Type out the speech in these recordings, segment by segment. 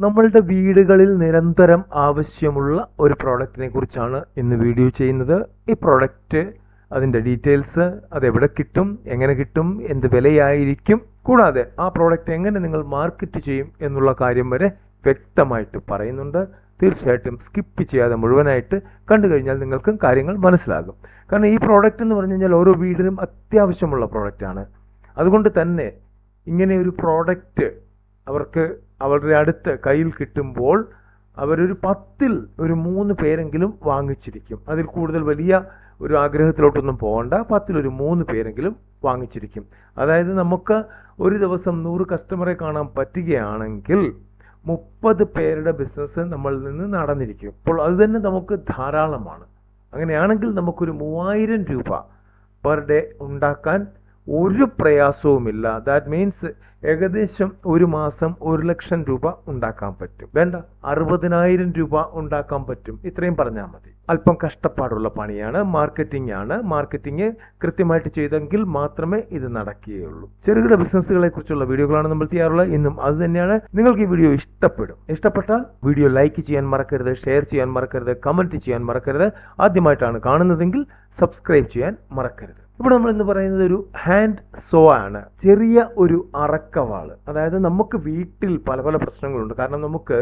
നമ്മളുടെ വീടുകളിൽ നിരന്തരം ആവശ്യമുള്ള ഒരു പ്രോഡക്റ്റിനെ കുറിച്ചാണ് ഇന്ന് വീഡിയോ ചെയ്യുന്നത്. ഈ പ്രോഡക്റ്റ് അതിന്റെ ഡീറ്റെയിൽസ് അതെവിടെ കിട്ടും എങ്ങനെ കിട്ടും എന്ത് വിലയായിരിക്കും കൂടാതെ ആ പ്രോഡക്റ്റ് എങ്ങനെ നിങ്ങൾ മാർക്കറ്റ് ചെയ്യും എന്നുള്ള കാര്യം വരെ വ്യക്തമായിട്ട് പറയുന്നുണ്ട്. തീർച്ചയായിട്ടും സ്കിപ്പ് ചെയ്യാതെ മുഴുവനായിട്ട് കണ്ടു കഴിഞ്ഞാൽ നിങ്ങൾക്ക് കാര്യങ്ങൾ മനസ്സിലാകും. കാരണം ഈ പ്രോഡക്റ്റ് എന്ന് പറഞ്ഞു കഴിഞ്ഞാൽ ഓരോ വീടിനും അത്യാവശ്യമുള്ള പ്രോഡക്റ്റാണ് അതുകൊണ്ട് തന്നെ ഇങ്ങനെ ഒരു പ്രോഡക്റ്റ് അവർക്ക് അവരുടെ അടുത്ത് കയ്യിൽ കിട്ടുമ്പോൾ അവരൊരു പത്തിൽ ഒരു മൂന്ന് പേരെങ്കിലും വാങ്ങിച്ചിരിക്കും. അതിൽ കൂടുതൽ വലിയ ഒരു ആഗ്രഹത്തിലോട്ടൊന്നും പോകണ്ട. ഒരു മൂന്ന് പേരെങ്കിലും വാങ്ങിച്ചിരിക്കും. അതായത് നമുക്ക് ഒരു ദിവസം നൂറ് കസ്റ്റമറെ കാണാൻ പറ്റുകയാണെങ്കിൽ മുപ്പത് പേരുടെ ബിസിനസ് നമ്മളിൽ നിന്ന് നടന്നിരിക്കും. അപ്പോൾ അത് തന്നെ നമുക്ക് ധാരാളമാണ്. അങ്ങനെയാണെങ്കിൽ നമുക്കൊരു മൂവായിരം രൂപ പെർ ഡേ ഉണ്ടാക്കാൻ ഒരു പ്രയാസവുമില്ല. ദാറ്റ് മീൻസ് ഏകദേശം ഒരു മാസം ഒരു ലക്ഷം രൂപ ഉണ്ടാക്കാൻ പറ്റും. വേണ്ട അറുപതിനായിരം രൂപ ഉണ്ടാക്കാൻ പറ്റും. ഇത്രയും പറഞ്ഞാൽ മതി. അല്പം കഷ്ടപ്പാടുള്ള പണിയാണ് മാർക്കറ്റിംഗ് ആണ്. മാർക്കറ്റിംഗ് കൃത്യമായിട്ട് ചെയ്തെങ്കിൽ മാത്രമേ ഇത് നടക്കുകയുള്ളൂ. ചെറുകിട ബിസിനസ്സുകളെ കുറിച്ചുള്ള വീഡിയോകളാണ് നമ്മൾ ചെയ്യാറുള്ളത്. ഇന്നും അത് തന്നെയാണ്. നിങ്ങൾക്ക് ഈ വീഡിയോ ഇഷ്ടപ്പെടും. ഇഷ്ടപ്പെട്ടാൽ വീഡിയോ ലൈക്ക് ചെയ്യാൻ മറക്കരുത് ഷെയർ ചെയ്യാൻ മറക്കരുത് കമന്റ് ചെയ്യാൻ മറക്കരുത്. ആദ്യമായിട്ടാണ് കാണുന്നതെങ്കിൽ സബ്സ്ക്രൈബ് ചെയ്യാൻ മറക്കരുത്. ഇവിടെ നമ്മൾ ഇന്ന് പറയുന്നത് ഒരു ഹാൻഡ് സോ ആണ്. ചെറിയ ഒരു അറക്കവാൾ. അതായത് നമുക്ക് വീട്ടിൽ പല പല പ്രശ്നങ്ങളുണ്ട്. കാരണം നമുക്ക്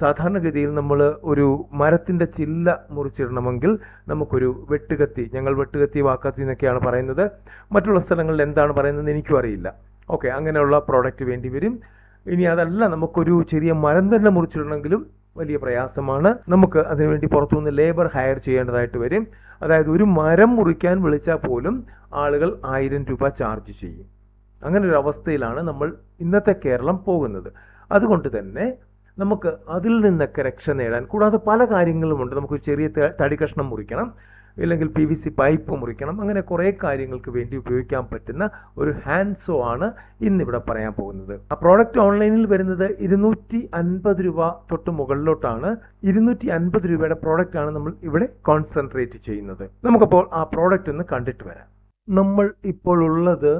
സാധാരണഗതിയിൽ നമ്മൾ ഒരു മരത്തിന്റെ ചില്ല മുറിച്ചിടണമെങ്കിൽ നമുക്കൊരു വെട്ടുകത്തി ഞങ്ങൾ വെട്ടുകത്തി വാക്കത്തി എന്നൊക്കെയാണ് പറയുന്നത്. മറ്റുള്ള സ്ഥലങ്ങളിൽ എന്താണ് പറയുന്നത് എനിക്കും അറിയില്ല. ഓക്കെ അങ്ങനെയുള്ള പ്രോഡക്റ്റ് വേണ്ടി വരും. ഇനി അതല്ല നമുക്കൊരു ചെറിയ മരം തന്നെ മുറിച്ചിടണമെങ്കിലും വലിയ പ്രയാസമാണ്. നമുക്ക് അതിനുവേണ്ടി പുറത്തുനിന്ന് ലേബർ ഹയർ ചെയ്യേണ്ടതായിട്ട് വരും. അതായത് ഒരു മരം മുറിക്കാൻ വിളിച്ചാൽ പോലും ആളുകൾ ആയിരം രൂപ ചാർജ് ചെയ്യും. അങ്ങനെ ഒരു അവസ്ഥയിലാണ് നമ്മൾ ഇന്നത്തെ കേരളം പോകുന്നത്. അതുകൊണ്ട് തന്നെ നമുക്ക് അതിൽ നിന്നൊക്കെ രക്ഷ നേടാൻ കൂടാതെ പല കാര്യങ്ങളുമുണ്ട് നമുക്ക് ചെറിയ തടി കഷ്ണം മുറിക്കണം. ഇല്ലെങ്കിൽ പി വി സി പൈപ്പ് മുറിക്കണം. അങ്ങനെ കുറേ കാര്യങ്ങൾക്ക് വേണ്ടി ഉപയോഗിക്കാൻ പറ്റുന്ന ഒരു ഹാൻഡ് സോ ആണ് ഇന്നിവിടെ പറയാൻ പോകുന്നത്. ആ പ്രോഡക്റ്റ് ഓൺലൈനിൽ വരുന്നത് ഇരുന്നൂറ്റി അൻപത് രൂപ തൊട്ട് മുകളിലോട്ടാണ്. ഇരുന്നൂറ്റി അൻപത് രൂപയുടെ പ്രോഡക്റ്റ് ആണ് നമ്മൾ ഇവിടെ കോൺസെൻട്രേറ്റ് ചെയ്യുന്നത്. നമുക്കപ്പോൾ ആ പ്രോഡക്റ്റ് ഒന്ന് കണ്ടിട്ട് വരാം. നമ്മൾ ഇപ്പോൾ ഉള്ളത്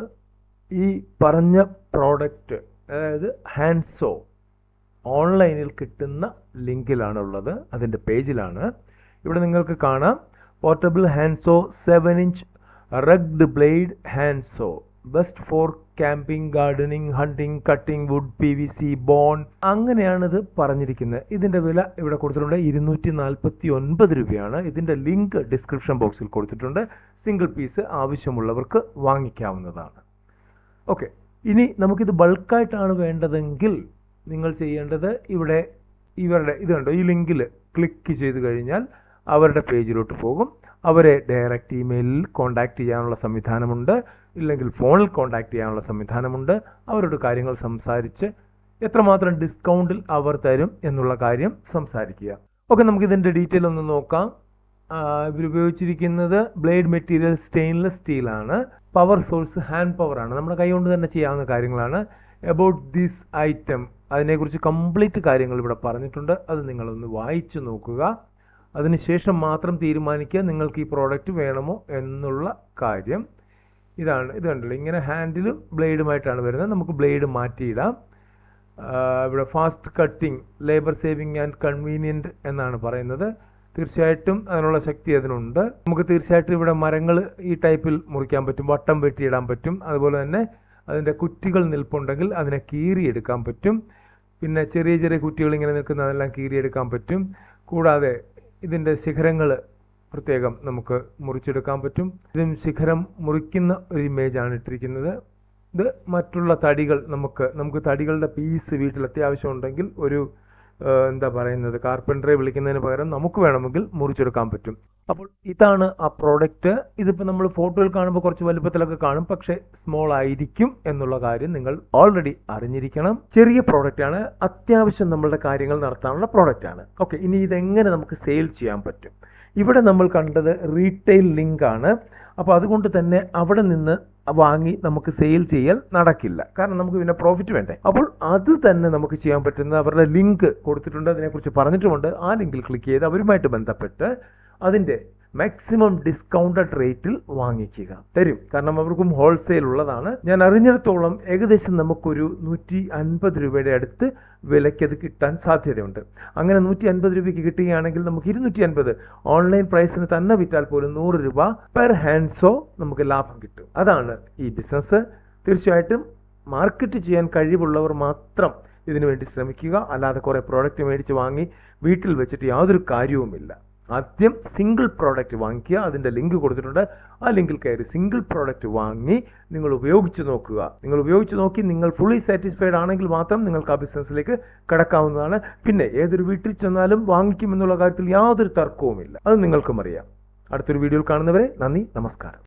ഈ പറഞ്ഞ പ്രോഡക്റ്റ് അതായത് ഹാൻഡ് സോ ഓൺലൈനിൽ കിട്ടുന്ന ലിങ്കിലാണ് ഉള്ളത് അതിന്റെ പേജിലാണ്. ഇവിടെ നിങ്ങൾക്ക് കാണാം. Portable hand saw seven inch rugged blade hand saw best for camping gardening hunting cutting wood P V C bone അങ്ങനെയാണ് ഇത് പറഞ്ഞിരിക്കുന്നത്. ഇതിന്റെ വില ഇവിടെ കൊടുത്തിട്ടുണ്ട് ഇരുന്നൂറ്റി നാൽപ്പത്തി ഒൻപത് രൂപയാണ്. ഇതിന്റെ ലിങ്ക് ഡിസ്ക്രിപ്ഷൻ ബോക്സിൽ കൊടുത്തിട്ടുണ്ട്. സിംഗിൾ പീസ് ആവശ്യമുള്ളവർക്ക് വാങ്ങിക്കാവുന്നതാണ്. ഓക്കെ ഇനി നമുക്കിത് ബൾക്കായിട്ടാണ് വേണ്ടതെങ്കിൽ നിങ്ങൾ ചെയ്യേണ്ടത് ഇവിടെ ഇവരുടെ ഇത് കണ്ടോ? ഈ ലിങ്കിൽ ക്ലിക്ക് ചെയ്ത് കഴിഞ്ഞാൽ അവരുടെ പേജിലോട്ട് പോകും. അവരെ ഡയറക്റ്റ് ഇമെയിലിൽ കോൺടാക്റ്റ് ചെയ്യാനുള്ള സംവിധാനമുണ്ട്. ഇല്ലെങ്കിൽ ഫോണിൽ കോൺടാക്റ്റ് ചെയ്യാനുള്ള സംവിധാനമുണ്ട്. അവരോട് കാര്യങ്ങൾ സംസാരിച്ച് എത്രമാത്രം ഡിസ്കൗണ്ടിൽ അവർ തരും എന്നുള്ള കാര്യം സംസാരിക്കുക. ഓക്കെ നമുക്ക് ഇതിന്റെ ഡീറ്റെയിൽ ഒന്ന് നോക്കാം. ഇവർ ഉപയോഗിച്ചിരിക്കുന്നത് ബ്ലേഡ് മെറ്റീരിയൽ സ്റ്റെയിൻലെസ് സ്റ്റീലാണ് പവർ സോഴ്സ് ഹാൻഡ് പവറാണ് നമ്മുടെ കൈ കൊണ്ട് തന്നെ ചെയ്യാവുന്ന കാര്യങ്ങളാണ്. എബൌട്ട് ദിസ് ഐറ്റം അതിനെക്കുറിച്ച് കംപ്ലീറ്റ് കാര്യങ്ങൾ ഇവിടെ പറഞ്ഞിട്ടുണ്ട്. അത് നിങ്ങളൊന്ന് വായിച്ചു നോക്കുക. അതിനുശേഷം മാത്രം തീരുമാനിക്കുക നിങ്ങൾക്ക് ഈ പ്രോഡക്റ്റ് വേണമോ എന്നുള്ള കാര്യം. ഇതാണ് ഇത് കണ്ടല്ലോ? ഇങ്ങനെ ഹാൻഡിലും ബ്ലേഡുമായിട്ടാണ് വരുന്നത്. നമുക്ക് ബ്ലേഡ് മാറ്റിയിടാം. ഇവിടെ fast cutting labour saving and convenient എന്നാണ് പറയുന്നത്. തീർച്ചയായിട്ടും അതിനുള്ള ശക്തി അതിനുണ്ട്. നമുക്ക് തീർച്ചയായിട്ടും ഇവിടെ മരങ്ങൾ ഈ ടൈപ്പിൽ മുറിക്കാൻ പറ്റും. വട്ടം വെട്ടിയിടാൻ പറ്റും. അതുപോലെ തന്നെ അതിന്റെ കുറ്റികൾ നിൽപ്പുണ്ടെങ്കിൽ അതിനെ കീറിയെടുക്കാൻ പറ്റും. പിന്നെ ചെറിയ ചെറിയ കുറ്റികൾ ഇങ്ങനെ നിൽക്കുന്നതെല്ലാം കീറിയെടുക്കാൻ പറ്റും. കൂടാതെ ഇതിന്റെ ശിഖരങ്ങൾ പ്രത്യേകം നമുക്ക് മുറിച്ചെടുക്കാൻ പറ്റും. ഇതും ശിഖരം മുറിക്കുന്ന ഒരു ഇമേജാണ് ഇട്ടിരിക്കുന്നത്. ഇത് മറ്റുള്ള തടികൾ നമുക്ക് നമുക്ക് തടികളുടെ പീസ് വീട്ടിൽ അത്യാവശ്യം ഉണ്ടെങ്കിൽ ഒരു എന്താ പറയുന്നത് കാർപ്പന്ററെ വിളിക്കുന്നതിന് പകരം നമുക്ക് വേണമെങ്കിൽ മുറിച്ചെടുക്കാൻ പറ്റും. അപ്പോൾ ഇതാണ് ആ പ്രോഡക്റ്റ് ഇതിപ്പോൾ നമ്മൾ ഫോട്ടോയിൽ കാണുമ്പോൾ കുറച്ച് വലുപ്പത്തിലൊക്കെ കാണും. പക്ഷേ സ്മോൾ ആയിരിക്കും എന്നുള്ള കാര്യം നിങ്ങൾ ഓൾറെഡി അറിഞ്ഞിരിക്കണം. ചെറിയ പ്രോഡക്റ്റ് ആണ്. അത്യാവശ്യം നമ്മളുടെ കാര്യങ്ങൾ നടത്താനുള്ള പ്രോഡക്റ്റ് ആണ്. ഓക്കെ ഇനി ഇതെങ്ങനെ നമുക്ക് സെയിൽ ചെയ്യാൻ പറ്റും? ഇവിടെ നമ്മൾ കണ്ടത് റീറ്റെയിൽ ലിങ്ക് ആണ്. അപ്പോൾ അതുകൊണ്ട് തന്നെ അവിടെ നിന്ന് വാങ്ങി നമുക്ക് സെയിൽ ചെയ്യൽ നടക്കില്ല. കാരണം നമുക്ക് പിന്നെ പ്രോഫിറ്റ് വേണ്ടേ. അപ്പോൾ അത് തന്നെ നമുക്ക് ചെയ്യാൻ പറ്റുന്ന അവരുടെ ലിങ്ക് കൊടുത്തിട്ടുണ്ട്. അതിനെക്കുറിച്ച് പറഞ്ഞിട്ടുമുണ്ട്. ആ ലിങ്കിൽ ക്ലിക്ക് ചെയ്ത് അവരുമായിട്ട് ബന്ധപ്പെട്ട് അതിന്റെ മാക്സിമം ഡിസ്കൗണ്ടഡ് റേറ്റിൽ വാങ്ങിക്കുക. തരും. കാരണം അവർക്കും ഹോൾസെയിൽ ഉള്ളതാണ്. ഞാൻ അറിഞ്ഞിടത്തോളം ഏകദേശം നമുക്കൊരു നൂറ്റി അൻപത് രൂപയുടെ അടുത്ത് വിലയ്ക്ക് അത് കിട്ടാൻ സാധ്യതയുണ്ട്. അങ്ങനെ നൂറ്റി അൻപത് രൂപയ്ക്ക് കിട്ടുകയാണെങ്കിൽ നമുക്ക് ഇരുന്നൂറ്റി അൻപത് ഓൺലൈൻ പ്രൈസിന് തന്നെ വിറ്റാൽ പോലും നൂറ് രൂപ പെർ ഹാൻഡ്സോ നമുക്ക് ലാഭം കിട്ടും. അതാണ് ഈ ബിസിനസ് തീർച്ചയായിട്ടും മാർക്കറ്റ് ചെയ്യാൻ കഴിവുള്ളവർ മാത്രം ഇതിനു വേണ്ടി ശ്രമിക്കുക. അല്ലാതെ കുറേ പ്രോഡക്റ്റ് മേടിച്ച് വാങ്ങി വീട്ടിൽ വെച്ചിട്ട് യാതൊരു കാര്യവുമില്ല. ആദ്യം സിംഗിൾ പ്രോഡക്റ്റ് വാങ്ങിക്കുക. അതിന്റെ ലിങ്ക് കൊടുത്തിട്ടുണ്ട്. ആ ലിങ്കിൽ കയറി സിംഗിൾ പ്രോഡക്റ്റ് വാങ്ങി നിങ്ങൾ ഉപയോഗിച്ച് നോക്കുക. നിങ്ങൾ ഉപയോഗിച്ച് നോക്കി നിങ്ങൾ ഫുള്ളി സാറ്റിസ്ഫൈഡ് ആണെങ്കിൽ മാത്രം നിങ്ങൾക്ക് ആ ബിസിനസ്സിലേക്ക് കടക്കാവുന്നതാണ്. പിന്നെ ഏതൊരു വീട്ടിൽ ചെന്നാലും വാങ്ങിക്കുമെന്നുള്ള കാര്യത്തിൽ യാതൊരു തർക്കവുമില്ല. അത് നിങ്ങൾക്കും അറിയാം. അടുത്തൊരു വീഡിയോയിൽ കാണുന്നവരെ നന്ദി നമസ്കാരം.